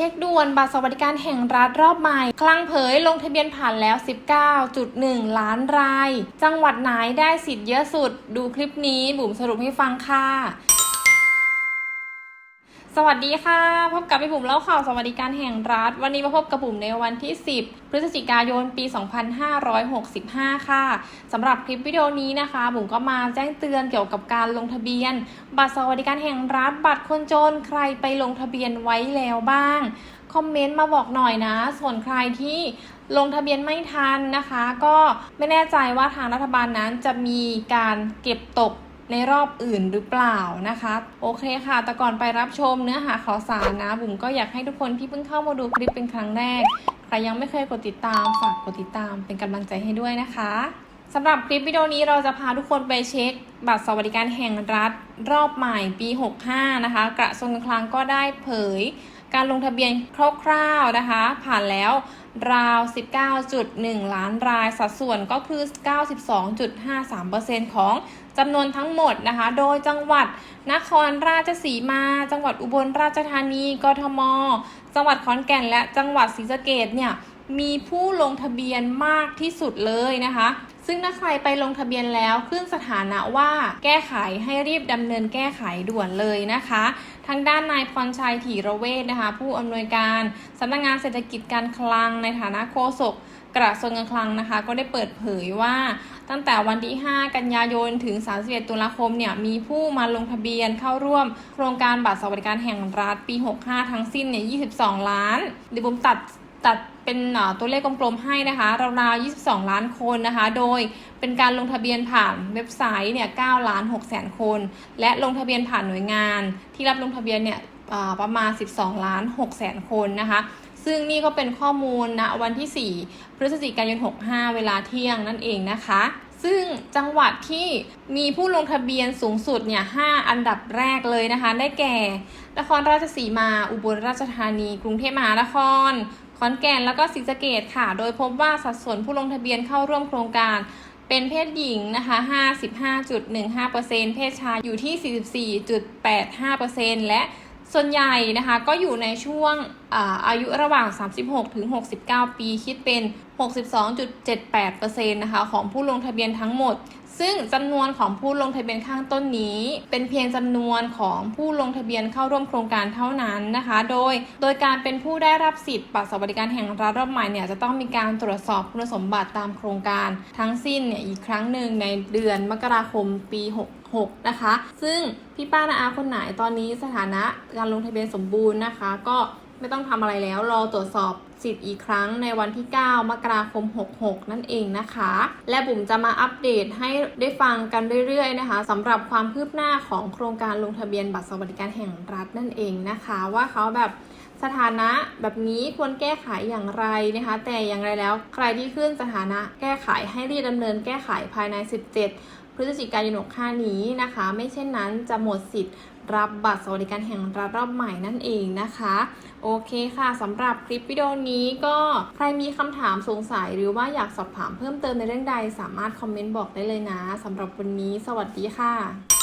ช็คด่วนบัตรสวัสดิการแห่งรัฐรอบใหม่ คลังเผยลงทะเบียนผ่านแล้ว 19.1 ล้านราย จังหวัดไหนได้สิทธิ์เยอะสุด ดูคลิปนี้บุ๋มสรุปให้ฟังค่ะ สวัสดีค่ะ พบกับพี่บุ๋มเล่าข่าวสวัสดิการแห่งรัฐ วันนี้มาพบกับบุ๋มในวันที่ 10 พฤศจิกายน ปี 2565 ค่ะสำหรับคลิปวิดีโอนี้นะคะ บุ๋มก็มาแจ้งเตือนเกี่ยวกับการลงทะเบียน บัตรสวัสดิการแห่งรัฐ บัตรคนจนใครไปลงทะเบียนไว้แล้วบ้าง คอมเมนต์มาบอกหน่อยนะ ส่วนใครที่ลงทะเบียนไม่ทันนะคะ ก็ไม่แน่ใจว่าทางรัฐบาลนั้นจะมีการเก็บตก ในรอบอื่นหรือเปล่านะคะ โอเคค่ะ แต่ก่อนไปรับชมเนื้อหาข่าวสารนะ บุ๋มก็อยากให้ทุกคนที่เพิ่งเข้ามาดูคลิปเป็นครั้งแรก ใครยังไม่เคยกดติดตามฝากกดติดตามเป็นกำลังใจให้ด้วยนะคะสำหรับคลิปวิดีโอนี้เราจะพาทุกคนไปเช็ค บัตรสวัสดิการแห่งรัฐรอบใหม่ปี 65 นะคะ กระทรวงการคลังก็ได้เผย การลงทะเบียนคร่าวๆนะคะ ผ่านแล้วราว 19.1 ล้านราย สัดส่วนก็คือ 92.53%ของจำนวนทั้งหมดนะคะ โดยจังหวัดนครราชสีมา จังหวัดอุบลราชธานี กทม จังหวัดขอนแก่น และจังหวัดศรีสะเกดเนี่ย มีผู้ลงทะเบียนมากที่สุดเลยนะคะซึ่งถ้าใครไปลงทะเบียนแล้วขึ้นสถานะว่าแก้ไขให้รีบดำเนินแก้ไขด่วนเลยนะคะ ทางด้านนายพรชัยถีระเวทนะคะ ผู้อำนวยการสำนักงานเศรษฐกิจการคลังในฐานะโฆษกกระทรวงการคลังนะคะ ก็ได้เปิดเผยว่า ตั้งแต่วันที่ 5 กันยายนถึง 31 ตุลาคมเนี่ยมีผู้มาลงทะเบียนเข้าร่วม โครงการบัตรสวัสดิการแห่งรัฐปี 65 ทั้งสิ้นเนี่ย 22 ล้านเดี๋ยวผมตัด ตัดเป็นตัวเลขกลมๆให้นะคะราวๆ22 ล้านคนนะคะ โดยเป็นการลงทะเบียนผ่านเว็บไซต์เนี่ย9ล้าน6แสนคน และลงทะเบียนผ่านหน่วยงาน ที่รับลงทะเบียนเนี่ยประมาณ 12 ล้าน6แสนคนนะคะ ซึ่งนี่ก็เป็นข้อมูลณวันที่ 4 พฤศจิกายน 65 เวลาเที่ยงนั่นเองนะคะ ซึ่งจังหวัดที่มีผู้ลงทะเบียนสูงสุดเนี่ย 5 อันดับแรกเลยนะคะ ได้แก่ นครราชสีมา อุบลราชธานี กรุงเทพมหานคร ขอนแก่นแล้วก็ศรีสะเกดค่ะ โดยพบว่าสัดส่วนผู้ลงทะเบียนเข้าร่วมโครงการเป็นเพศหญิงนะคะ 55.15%เพศชายอยู่ที่ 44.85%และส่วนใหญ่นะคะก็อยู่ในช่วงอาอายุระหว่าง 36 ถึง 69 ปี คิดเป็น 62.78%นะคะของผู้ลงทะเบียนทั้งหมด ซึ่งจำนวนของผู้ลงทะเบียนข้างต้นนี้ เป็นเพียงจำนวนของผู้ลงทะเบียนเข้าร่วมโครงการเท่านั้นนะคะ โดยโดยการเป็นผู้ได้รับสิทธิ์บัตรสวัสดิการแห่งรัฐรอบใหม่เนี่ยจะต้องมีการตรวจสอบคุณสมบัติตามโครงการทั้งสิ้นเนี่ยอีกครั้งหนึ่งในเดือนมกราคมปี 66 นะคะ ซึ่งพี่ป้านาอาคนไหนตอนนี้สถานะการลงทะเบียนสมบูรณ์นะคะ ก็ ไม่ต้องทำอะไรแล้วรอตรวจสอบสิทธิ์อีกครั้งในวันที่ 9 มกราคม 66 นั่นเองนะคะ และบุ๋มจะมาอัปเดตให้ได้ฟังกันเรื่อยๆนะคะสำหรับความคืบหน้าของโครงการลงทะเบียนบัตรสวัสดิการแห่งรัฐนั่นเองนะคะ ว่าเขาแบบ สถานะแบบนี้ควรแก้ไขอย่างไรนะคะ แต่อย่างไรแล้วใครที่ขึ้นสถานะแก้ไขให้รีบดำเนินแก้ไขภายใน 17 พฤศจิกายน65นี้นะคะ ไม่เช่นนั้นจะหมดสิทธิ์รับบัตรสวัสดิการแห่งรัฐรอบใหม่นั่นเองนะคะ โอเคค่ะสำหรับคลิปวิดีโอนี้ก็ใครมีคำถามสงสัยหรือว่าอยากสอบถามเพิ่มเติมในเรื่องใด สามารถคอมเมนต์บอกได้เลยนะสำหรับวันนี้ สวัสดีค่ะ